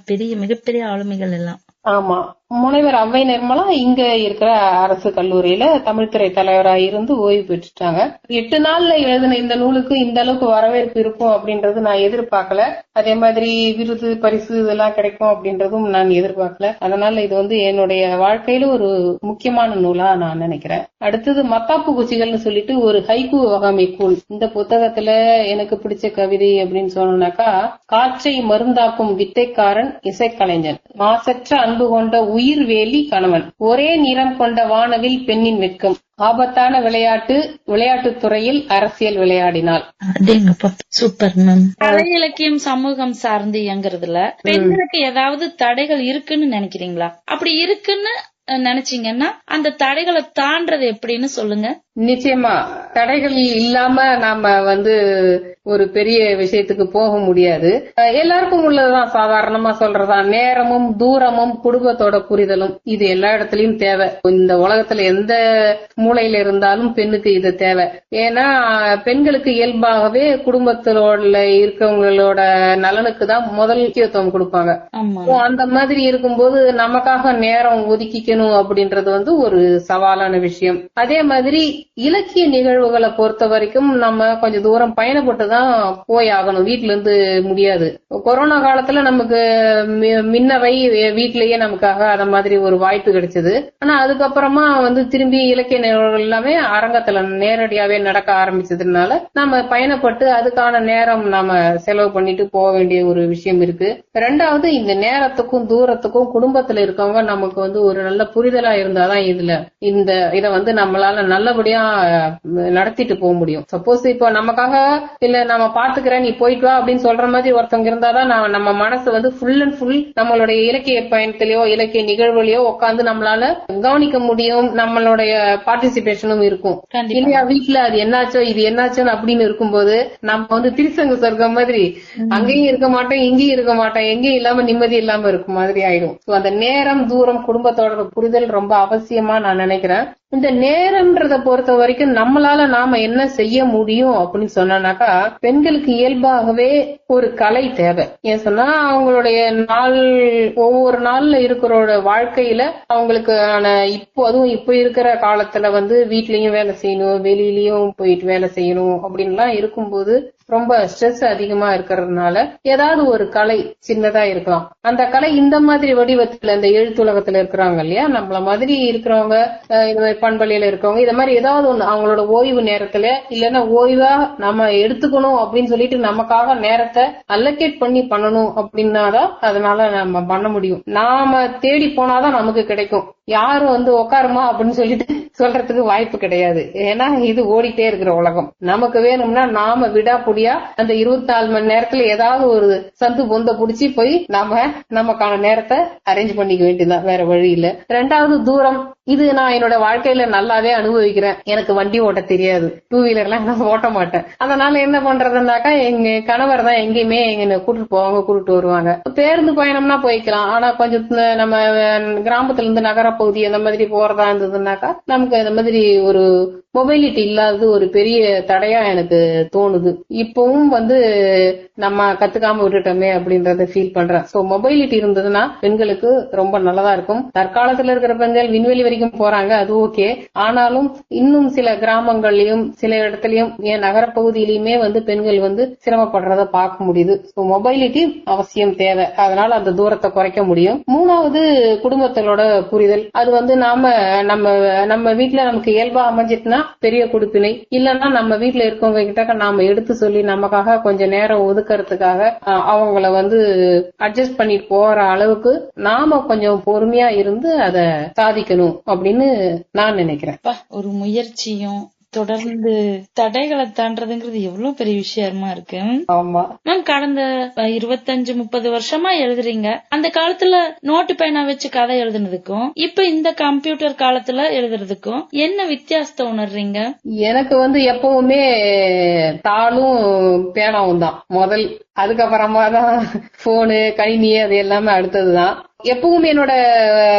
பெரிய மிகப்பெரிய ஆளுமைகள் எல்லாம். ஆமா. முனைவர் அவ்வை நிர்மலா இங்க இருக்கிற அரசு கல்லூரியில தமிழ்துறை தலைவரா இருந்து ஓய்வு பெற்றுட்டாங்க. எட்டு நாள்ல எழுதின இந்த நூலுக்கு இந்த அளவுக்கு வரவேற்பு இருக்கும் அப்படின்றது நான் எதிர்பார்க்கல. அதே மாதிரி விருது பரிசு இதெல்லாம் கிடைக்கும் அப்படின்றதும் நான் எதிர்பார்க்கல. அதனால இது வந்து என்னுடைய வாழ்க்கையில ஒரு முக்கியமான நூலா நான் நினைக்கிறேன். அடுத்தது மத்தாப்பு குச்சிகள்னு சொல்லிட்டு ஒரு ஹைகு வகமை கூல் இந்த புத்தகத்துல எனக்கு பிடிச்ச கவிதை அப்படின்னு சொன்னோம்னாக்கா காற்றை மருந்தாக்கும் வித்தைக்காரன் இசைக்கலைஞன். மாசற்ற அன்பு கொண்ட உயிர் வேலி கணவன். ஒரே நிறம் கொண்ட வானவில் பெண்ணின் வெட்கம். ஆபத்தான விளையாட்டு விளையாட்டுத் துறையில் அரசியல் விளையாடினாள். சூப்பர் மேம் கலை இலக்கியம் சமூகம் சார்ந்து இயங்குறதுல பெண்களுக்கு ஏதாவது தடைகள் இருக்குன்னு நினைக்கிறீங்களா? அப்படி இருக்குன்னு நினைச்சீங்கன்னா அந்த தடைகளை தாண்டறது எப்படின்னு சொல்லுங்க. நிச்சயமா தடைகள் இல்லாம நாம வந்து ஒரு பெரிய விஷயத்துக்கு போக முடியாது. எல்லாருக்கும் உள்ளதுதான் சாதாரணமா சொல்றதா. நேரமும் தூரமும் குடும்பத்தோட புரிதலும் இது எல்லா இடத்துலயும் தேவை. இந்த உலகத்துல எந்த மூலையில இருந்தாலும் பெண்ணுக்கு இது தேவை. ஏன்னா பெண்களுக்கு இயல்பாகவே குடும்பத்திலோட இருக்கவங்களோட நலனுக்கு தான் முதல் முக்கியத்துவம் கொடுப்பாங்க. அந்த மாதிரி இருக்கும்போது நமக்காக நேரம் ஒதுக்கிக்கணும் அப்படின்றது வந்து ஒரு சவாலான விஷயம். அதே மாதிரி இலக்கிய நிகழ்வுகளை பொறுத்த வரைக்கும் நம்ம கொஞ்சம் தூரம் பயணப்பட்டு தான் போய் ஆகணும். வீட்ல இருந்து முடியாது. கொரோனா காலத்துல நமக்கு மின்னவை வீட்லயே நமக்காக அத மாதிரி ஒரு வாய்ப்பு கிடைச்சது. ஆனா அதுக்கப்புறமா வந்து திரும்பி இலக்கிய நிகழ்வுகள் எல்லாமே அரங்கத்துல நேரடியாவே நடக்க ஆரம்பிச்சதுனால நம்ம பயணப்பட்டு அதுக்கான நேரம் நாம செலவு பண்ணிட்டு போக வேண்டிய ஒரு விஷயம் இருக்கு. ரெண்டாவது இந்த நேரத்துக்கும் தூரத்துக்கும் குடும்பத்துல இருக்கவங்க நமக்கு வந்து ஒரு நல்ல புரிதலா இருந்தாதான் இதுல இந்த இத வந்து நம்மளால நல்லபடியா நடத்திட்டு போக முடியும். சப்போஸ் இப்போ நமக்காக இல்ல நம்ம பாத்துக்கிறேன் நீ போயிட்டு வா அப்படின்னு சொல்ற மாதிரி ஒருத்தவங்க இருந்தாதான் நான் நம்ம மனசு வந்து ஃபுல் அண்ட் ஃபுல் நம்மளுடைய இலக்கிய பயணத்திலயோ இலக்கிய நிகழ்வுலயோ உட்காந்து நம்மளால கவனிக்க முடியும் நம்மளுடைய பார்ட்டிசிபேஷனும் இருக்கும். இல்லையா வீட்டுல அது என்னாச்சோ இது என்னாச்சோன்னு அப்படின்னு இருக்கும்போது நம்ம வந்து திருசங்க சொர்க்கம் மாதிரி அங்கேயும் இருக்க மாட்டோம் இங்கேயும் இருக்க மாட்டோம். எங்கேயும் இல்லாம நிம்மதி இல்லாம இருக்கும் மாதிரி ஆயிடும். அந்த நேரம் தூரம் குடும்பத்தோட புரிதல் ரொம்ப அவசியமா நான் நினைக்கிறேன். இந்த நேரம்ன்றத பொறுத்த வரைக்கும் நம்மளால நாம என்ன செய்ய முடியும் அப்படின்னு சொன்னாக்கா பெண்களுக்கு இயல்பாகவே ஒரு கலை தேவை. ஏன் சொன்னா அவங்களுடைய நாள் ஒவ்வொரு நாள்ல இருக்கிறோட வாழ்க்கையில அவங்களுக்கு இப்போ அதுவும் இப்ப இருக்கிற காலத்துல வந்து வீட்லயும் வேலை செய்யணும் வெளியிலயும் போயிட்டு வேலை செய்யணும் அப்படின்லாம் இருக்கும்போது ரொம்ப ஸ்ட்ரெஸ் அதிகமா இருக்கிறதுனால ஏதாவது ஒரு கலை சின்னதா இருக்கலாம். அந்த கலை இந்த மாதிரி வடிவத்துல இந்த எழுத்துலகத்துல இருக்கிறாங்க இல்லையா? நம்மள மாதிரி இருக்கிறவங்க இந்த மாதிரி பண்பலையில இருக்கவங்க இந்த மாதிரி ஏதாவது ஒண்ணு அவங்களோட ஓய்வு நேரத்துல இல்லைன்னா ஓய்வா நம்ம எடுத்துக்கணும் அப்படின்னு சொல்லிட்டு நமக்காக நேரத்தை அல்லோகேட் பண்ணி பண்ணணும் அப்படின்னாதான் அதனால நம்ம பண்ண முடியும். நாம தேடி போனாதான் நமக்கு கிடைக்கும். யாரும் வந்து உட்காருமா அப்படின்னு சொல்லிட்டு சொல்றதுக்கு வாய்ப்பு கிடையாது. ஏன்னா இது ஓடிட்டே இருக்கிற உலகம். நமக்கு வேணும்னா நாம விடாப்புடியா அந்த இருபத்தி நாலு மணி நேரத்துல ஏதாவது ஒரு சந்து பொந்த புடிச்சு போய் நாம நமக்கான நேரத்தை அரேஞ்ச் பண்ணிக்க வேண்டியதுதான். வேற வழி இல்ல. ரெண்டாவது தூரம். இது நான் என்னோட வாழ்க்கையில நல்லாவே அனுபவிக்கிறேன். எனக்கு வண்டி ஓட்ட தெரியாது. டூ வீலர்லாம் நான் ஓட்ட மாட்டேன். அதனால என்ன பண்றதுனாக்கா எங்க கணவர் தான் எங்கேயுமே எங்க கூட்டிட்டு போவாங்க கூட்டிட்டு வருவாங்க. பேருந்து பயணம்னா போய்க்கலாம். ஆனா கொஞ்சம் நம்ம கிராமத்துல இருந்து நகர பகுதி அந்த மாதிரி போறதா இருந்ததுன்னாக்கா நமக்கு இந்த மாதிரி ஒரு மொபைலிட்டி இல்லாதது ஒரு பெரிய தடையா எனக்கு தோணுது. இப்பவும் வந்து நம்ம கத்துக்காம விட்டுட்டோமே அப்படின்றத ஃபீல் பண்றேன். சோ மொபைலிட்டி இருந்ததுன்னா பெண்களுக்கு ரொம்ப நல்லதா இருக்கும். தற்காலத்துல இருக்கிற பெண்கள் விண்வெளி வரைக்கும் போறாங்க அது ஓகே ஆனாலும் இன்னும் சில கிராமங்கள்லயும் சில இடத்துலயும் ஏன் நகரப்பகுதியிலயுமே வந்து பெண்கள் வந்து சிரமப்படுறத பார்க்க முடியுது. சோ மொபைலிட்டி அவசியம் தேவை. அதனால அந்த தூரத்தை குறைக்க முடியும். மூணாவது குடும்பத்திலோட புரிதல். அது வந்து நாம நம்ம நம்ம வீட்டுல நமக்கு இயல்பா அமைஞ்சிட்டுனா பெரிய குடுப்பினை. இல்லைன்னா நம்ம வீட்டுல இருக்கவங்க கிட்ட நாம எடுத்து சொல்லி நமக்காக கொஞ்சம் நேரம் ஒதுக்கறதுக்காக அவங்கள வந்து அட்ஜஸ்ட் பண்ணிட்டு போற அளவுக்கு நாம கொஞ்சம் பொறுமையா இருந்து அத சாதிக்கணும் அப்படின்னு நான் நினைக்கிறேன். ஒரு முயற்சியும் தொடர்ந்து தடைகளை தாண்டறதுங்கிறது எவ்வளவு பெரிய விஷயமா இருக்கு? ஆமா. மேம் கடந்த இருபத்தஞ்சு முப்பது வருஷமா எழுதுறீங்க. அந்த காலத்துல நோட்டு பேனா வச்சு கதை எழுதுனதுக்கும் இப்ப இந்த கம்ப்யூட்டர் காலத்துல எழுதுறதுக்கும் என்ன வித்தியாசத்தை உணர்றீங்க? எனக்கு வந்து எப்பவுமே தாளும் பேனாவும் தான். முதல் அதுக்கப்புறமா தான் போனு கணினி அது எல்லாமே அடுத்ததுதான். எப்பவும் என்னோட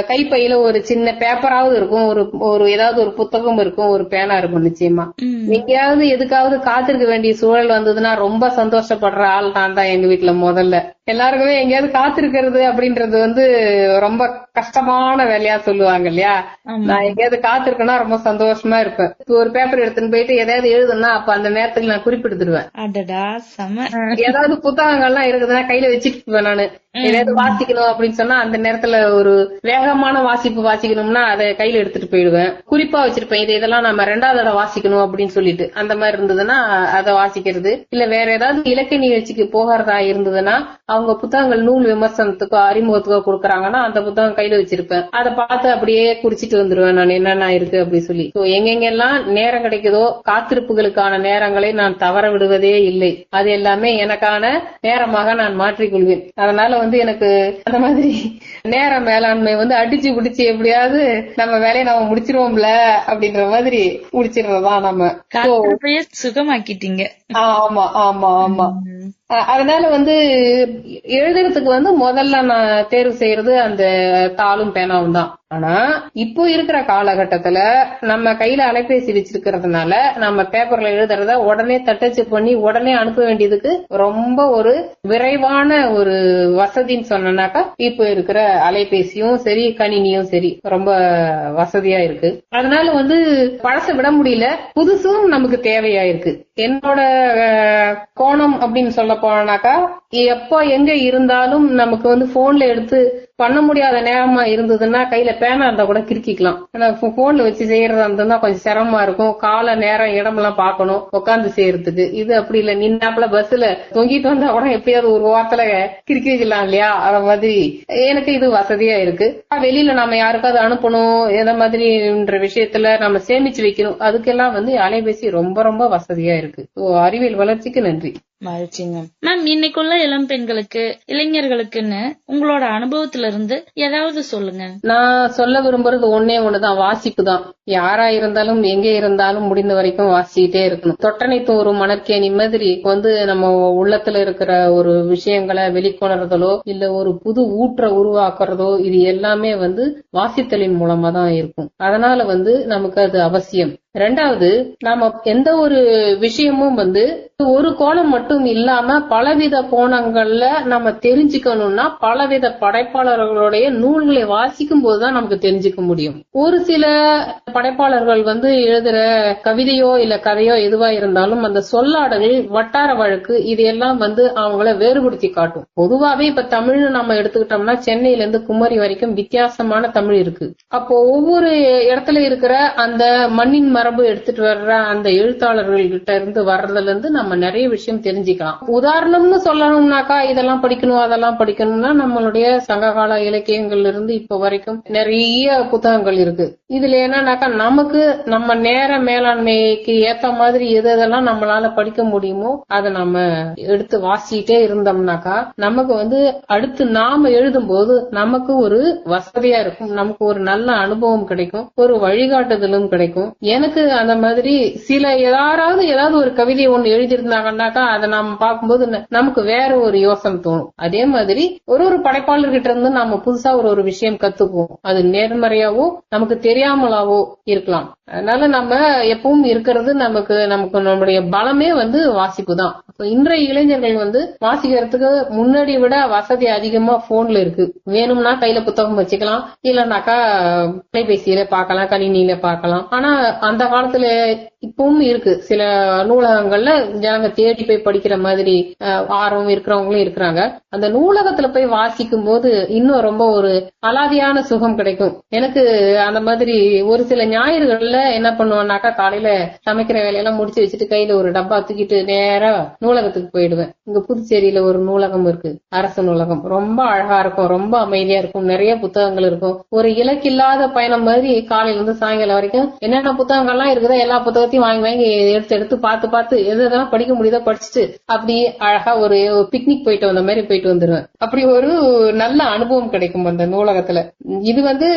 கைப்பையில ஒரு சின்ன பேப்பராவது இருக்கும். ஒரு ஒரு ஏதாவது ஒரு புத்தகம் இருக்கும். ஒரு பேனா இருக்கும் நிச்சயமா. எங்கேயாவது எதுக்காவது காத்திருக்க வேண்டிய சூழல் வந்ததுன்னா ரொம்ப சந்தோஷப்படுற ஆள் நான் தான் எங்க வீட்டுல முதல்ல. எல்லாருக்குமே எங்கேயாவது காத்திருக்கிறது அப்படின்றது வந்து ரொம்ப கஷ்டமான வேலையா சொல்லுவாங்க இல்லையா. நான் எங்கேயாவது காத்திருக்கேன்னா ரொம்ப சந்தோஷமா இருப்பேன். இப்போ ஒரு பேப்பர் எடுத்துன்னு போயிட்டு எதையாவது எழுதுனா அப்ப அந்த நேரத்துக்கு நான் குறிப்பிடுத்துருவேன் ஏதாவது புத்தகங்கள்லாம் இருக்குதுன்னா கையில வச்சுட்டு நானு. ஏதாவது வாசிக்கணும் அப்படின்னு சொன்னா அந்த நேரத்துல ஒரு வேகமான வாசிப்பு வாசிக்கணும்னா அதை கையில எடுத்துட்டு போயிடுவேன். குறிப்பா வச்சிருப்பேன் இது இதெல்லாம் நம்ம ரெண்டாவது தடவை வாசிக்கணும் அப்படின்னு சொல்லிட்டு. அந்த மாதிரி இருந்ததுன்னா அதை வாசிக்கிறது. இல்ல வேற ஏதாவது இலக்கிய நிகழ்ச்சிக்கு போகிறதா இருந்ததுன்னா அவங்க புத்தகங்கள் நூல் விமர்சனத்துக்கோ அறிமுகத்துக்கோ கொடுக்கறாங்கன்னா அந்த புத்தகம் கையில வச்சிருப்பேன். அதை பார்த்து அப்படியே குறிச்சிட்டு வந்துருவேன் நான். என்னென்ன இருக்கு அப்படின்னு சொல்லி. எங்கெங்கெல்லாம் நேரம் கிடைக்குதோ காத்திருப்புகளுக்கான நேரங்களை நான் தவற விடுவதே இல்லை. அது எல்லாமே எனக்கான நேரமாக நான் மாற்றிக்கொள்வேன். அதனால வந்து எனக்கு அந்த மாதிரி நேர மேலாண்மை வந்து அடிச்சு பிடிச்சு எப்படியாவது நம்ம வேலையை நம்ம முடிச்சிருவோம்ல அப்படின்ற மாதிரி முடிச்சிடுறதுதான் நம்ம. சுகமாக்கிட்டீங்க. ஆமா ஆமா ஆமா. அதனால வந்து எழுதுறதுக்கு வந்து முதல்ல நான் தேர்வு செய்யறது அந்த தாளும் பேனாவும் தான். ஆனா இப்போ இருக்கிற காலகட்டத்துல நம்ம கையில அலைபேசி வச்சிருக்கிறதுனால நம்ம பேப்பர்ல எழுதுறத உடனே தட்டச்சு பண்ணி உடனே அனுப்ப வேண்டியதுக்கு ரொம்ப ஒரு விரைவான ஒரு வசதின்னு சொன்னனாக்கா இப்போ இருக்கிற அலைபேசியும் சரி கணினியும் சரி ரொம்ப வசதியா இருக்கு. அதனால வந்து பழச விட முடியல புதுசும் நமக்கு தேவையா இருக்கு. என்னோட கோணம் அப்படின்னு சொல்ல போனாக்கா எப்போ எங்க இருந்தாலும் நமக்கு வந்து போன்ல எடுத்து பண்ண முடியாத நேரமா இருந்ததுன்னா கையில பேனா இருந்தா கூட கிறுக்கிக்கலாம். ஆனா போன்ல வச்சு செய்யறதா இருந்ததுன்னா கொஞ்சம் சிரமமா இருக்கும். கால நேரம் இடமெல்லாம் பார்க்கணும் உட்காந்து செய்யறதுக்கு. இது அப்படி இல்ல. நின்னாப்புல பஸ்ல தொங்கிட்டு வந்தா கூட எப்படியாவது ஒரு வாரத்துல கிறுக்கி வைக்கலாம் இல்லையா? அத மாதிரி எனக்கு இது வசதியா இருக்கு. வெளியில நாம யாருக்காவது அனுப்பணும் எந்த மாதிரின்ற விஷயத்துல நம்ம சேமிச்சு வைக்கணும். அதுக்கெல்லாம் வந்து அலைபேசி ரொம்ப ரொம்ப வசதியா இருக்கு. அறிவியல் வளர்ச்சிக்கு நன்றி. மகிழ்ச்சிங்க. மேம் இன்னைக்குள்ள இளம் பெண்களுக்கு இளைஞர்களுக்குன்னு உங்களோட அனுபவத்துல இருந்து ஏதாவது சொல்லுங்க. நான் சொல்ல விரும்புறது ஒன்னே ஒண்ணுதான். வாசிப்பு தான் யாரா இருந்தாலும் எங்க இருந்தாலும் முடிந்த வரைக்கும் வாசிக்கிட்டே இருக்கணும். தொட்டனை தோறும் மணற்கேணி மாதிரி வந்து நம்ம உள்ளத்துல இருக்கிற ஒரு விஷயங்களை வெளிக்கொணர்தலோ இல்ல ஒரு புது ஊற்ற உருவாக்குறதோ இது எல்லாமே வந்து வாசித்தலின் மூலமா தான் இருக்கும். அதனால வந்து நமக்கு அது அவசியம். ரெண்டாவது நாம எந்த ஒரு விஷயமும் வந்து ஒரு கோணம் மட்டும் இல்லாம பலவித கோணங்கள்ல நம்ம தெரிஞ்சுக்கணும்னா பலவித படைப்பாளர்களுடைய நூல்களை வாசிக்கும் போதுதான் நமக்கு தெரிஞ்சுக்க முடியும். ஒரு சில படைப்பாளர்கள் வந்து எழுதுற கவிதையோ இல்ல கதையோ எதுவா இருந்தாலும் அந்த சொல்லாடல் வட்டார வழக்கு இதையெல்லாம் வந்து அவங்கள வேறுபடுத்தி காட்டும். பொதுவாவே இப்ப தமிழ் நம்ம எடுத்துக்கிட்டோம்னா சென்னையில இருந்து குமரி வரைக்கும் வித்தியாசமான தமிழ் இருக்கு. அப்போ ஒவ்வொரு இடத்துல இருக்கிற அந்த மண்ணின் மரபு எடுத்துட்டு வர்ற அந்த எழுத்தாளர்கள் கிட்ட இருந்து வர்றதுல இருந்து நம்ம நிறைய விஷயம் தெரிஞ்சுக்கலாம். உதாரணம்னு சொல்லணும்னாக்கா இதெல்லாம் படிக்கணும் அதெல்லாம் படிக்கணும்னா நம்மளுடைய சங்ககால இலக்கியங்கள்ல இருந்து இப்ப வரைக்கும் நிறைய புத்தகங்கள் இருக்கு. இதுல என்னன்னாக்கா நமக்கு நம்ம நேர மேலாண்மைக்கு ஏத்த மாதிரி எது எதெல்லாம் நம்மளால படிக்க முடியுமோ அதை நம்ம எடுத்து வாசிட்டே இருந்தோம்னாக்கா நமக்கு வந்து அடுத்து நாம எழுதும்போது நமக்கு ஒரு வசதியா இருக்கும். நமக்கு ஒரு நல்ல அனுபவம் கிடைக்கும். ஒரு வழிகாட்டுதலும் கிடைக்கும். எனக்கு அந்த மாதிரி சில யாராவது ஏதாவது ஒரு கவிதை ஒண்ணு எழுதியிருந்தாங்கன்னாக்கா அதை நாம பார்க்கும்போது நமக்கு வேற ஒரு யோசனை தோணும். அதே மாதிரி ஒரு ஒரு படைப்பாளர்கிட்ட இருந்து நாம புதுசா ஒரு ஒரு விஷயம் கத்துக்குவோம். அது நேர்மறையாவோ நமக்கு தெரியாமலாவோ இருக்கலாம். அதனால நம்ம எப்பவும் இருக்கிறது நமக்கு நமக்கு நம்முடைய பலமே வந்து வாசிப்பு தான் இப்போ இன்றைய இளைஞர்கள் வந்து வாசிக்கிறதுக்கு முன்னாடி விட வசதி அதிகமா போன்ல இருக்கு. வேணும்னா கையில புத்தகம் வச்சுக்கலாம். இல்லைனாக்கா தொலைபேசியில பார்க்கலாம் கணினியில பார்க்கலாம். ஆனா அந்த காலத்துல இப்பவும் இருக்கு. சில நூலகங்கள்ல ஜனங்க தேடி போய் படிக்கிற மாதிரி ஆர்வம் இருக்கிறவங்களும் இருக்கிறாங்க. அந்த நூலகத்துல போய் வாசிக்கும் போது இன்னும் ரொம்ப ஒரு அலாதியான சுகம் கிடைக்கும். எனக்கு அந்த மாதிரி ஒரு சில ஞாயிறுகள்ல என்ன பண்ணுவேன்னாக்கா காலையில சமைக்கிற வேலையெல்லாம் முடிச்சு வச்சுட்டு கையில ஒரு டப்பா தூக்கிட்டு நேரா நூலகத்துக்கு போயிடுவேன். இங்க புதுச்சேரியில ஒரு நூலகம் இருக்கு. அரசு நூலகம். ரொம்ப அழகா இருக்கும். ரொம்ப அமைதியா இருக்கும். நிறைய புத்தகங்கள் இருக்கும். ஒரு இலக்கில்லாத பயணம் மாதிரி காலையில இருந்து சாயங்காலம் வரைக்கும் என்னென்ன புத்தகங்கள்லாம் இருக்குதோ எல்லா புத்தகத்தையும் வாங்கி வாங்கி எடுத்து எடுத்து பார்த்து பார்த்து எது எதெல்லாம் படிக்க முடியுதோ படிச்சுட்டு அப்படி அழகா ஒரு பிக்னிக் போயிட்டு வந்த மாதிரி போயிட்டு வந்துருவேன். அப்படி ஒரு நல்ல அனுபவம் கிடைக்கும் அந்த நூலகத்துல. இது வந்து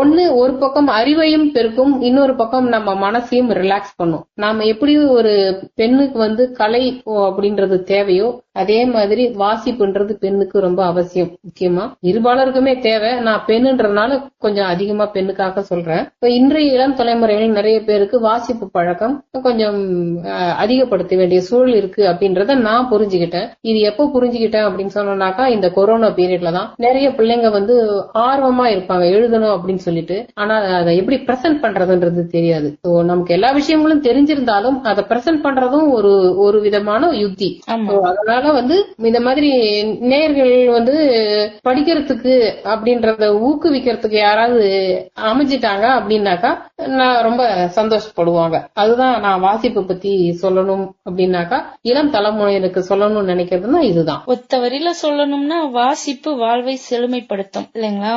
ஒண்ணு ஒரு பக்கம் அறிவையும் பெருக்கும் இன்னொரு பக்கம் நம்ம மனசையும் ரிலாக்ஸ் பண்ணும். நாம எப்படி ஒரு பெண்ணுக்கு வந்து கலை ஓ, அப்படின்றது தேவையோ அதே மாதிரி வாசிப்புன்றது பெண்ணுக்கு ரொம்ப அவசியம் முக்கியமா. இருபாலருக்குமே தேவை. நான் பெண்ணுன்றதுனால கொஞ்சம் அதிகமா பெண்ணுக்காக சொல்றேன். இப்ப இன்றைய இளம் தலைமுறைகள் நிறைய பேருக்கு வாசிப்பு பழக்கம் கொஞ்சம் அதிகப்படுத்த வேண்டிய சூழல் இருக்கு அப்படின்றத நான் புரிஞ்சுக்கிட்டேன் இது எப்போ புரிஞ்சுக்கிட்டேன் அப்படின்னு சொன்னோம்னாக்கா இந்த கொரோனா பீரியட்ல தான். நிறைய பிள்ளைங்க வந்து ஆர்வமா இருப்பாங்க எழுதணும் அப்படின்னு சொல்லிட்டு. ஆனா அதை எப்படி பிரசன்ட் பண்றதுன்றது தெரியாது. நமக்கு எல்லா விஷயங்களும் தெரிஞ்சிருந்தாலும் அதை பிரசன்ட் பண்றதும் ஒரு ஒரு விதமான யுக்தி. So, அதனால வந்து இந்த மாதிரி நேர்கள் வந்து படிக்கிறதுக்கு அப்படின்றத ஊக்குவிக்கிறதுக்கு யாராவது அமைஞ்சிட்டாங்க அப்படின்னாக்கா நான் ரொம்ப சந்தோஷப்படுவாங்க. அதுதான் நான் வாசிப்பு பத்தி சொல்லணும் அப்படின்னாக்கா இளம் தலைமுறையினருக்கு சொல்லணும்னு நினைக்கிறதுனா இதுதான். ஒத்த வரியில சொல்லணும்னா வாசிப்பு வாழ்வை செழுமைப்படுத்தும் இல்லைங்களா?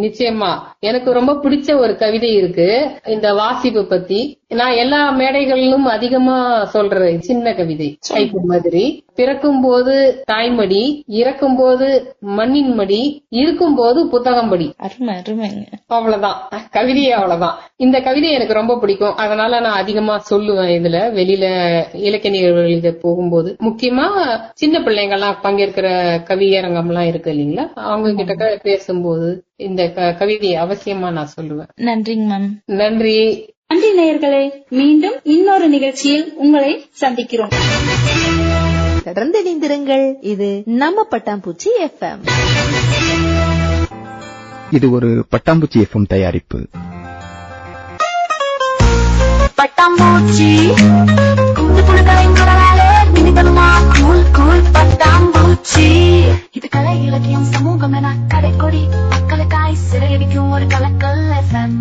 நிச்சயமா. எனக்கு ரொம்ப பிடிச்ச ஒரு கவிதை இருக்கு. இந்த வாசிப்பு பத்தி நான் எல்லா மேடைகளிலும் அதிகமா சொல்றது சின்ன கவிதை கைப்பு மாதிரி. பிறக்கும் போது தாய்மடி இறக்கும் போது மண்ணின் மடி இருக்கும் போது புத்தகம் படி. அருமை அருமைங்க. அவ்வளவுதான். கவிதையே அவ்வளவுதான். இந்த கவிதை எனக்கு ரொம்ப பிடிக்கும். அதனால நான் அதிகமா சொல்லுவேன் இதுல. வெளியில இலக்கிய நிகழ்வுகள் போகும்போது. முக்கியமா சின்ன பிள்ளைங்கள்லாம் பங்கேற்கிற கவியரங்கம் எல்லாம் இருக்கு இல்லைங்களா? அவங்க கிட்ட பேசும்போது இந்த கவிதையை அவசியமா நான் சொல்லுவேன். நன்றிங்க மேம். நன்றி. நன்றி நேயர்களே மீண்டும் இன்னொரு நிகழ்ச்சியில் உங்களை சந்திக்கிறோம். தொடர்ந்து இணைந்திருங்கள் இது நம்ம பட்டாம்பூச்சி எஃப்எம் இது ஒரு பட்டாம்பூச்சி எஃப்எம் தயாரிப்பு. பட்டாம்பூச்சி. கூண்டு புழுக்கலைங்கிறனாலே மினிதலுமா கூல் கூல் பட்டாம்பூச்சி. இது கலை இலக்கியம் சமூகம் என கடைக்கொடி மக்களுக்காய் சிறையடிக்கும் ஒரு கலக்கல் எஃப்எம்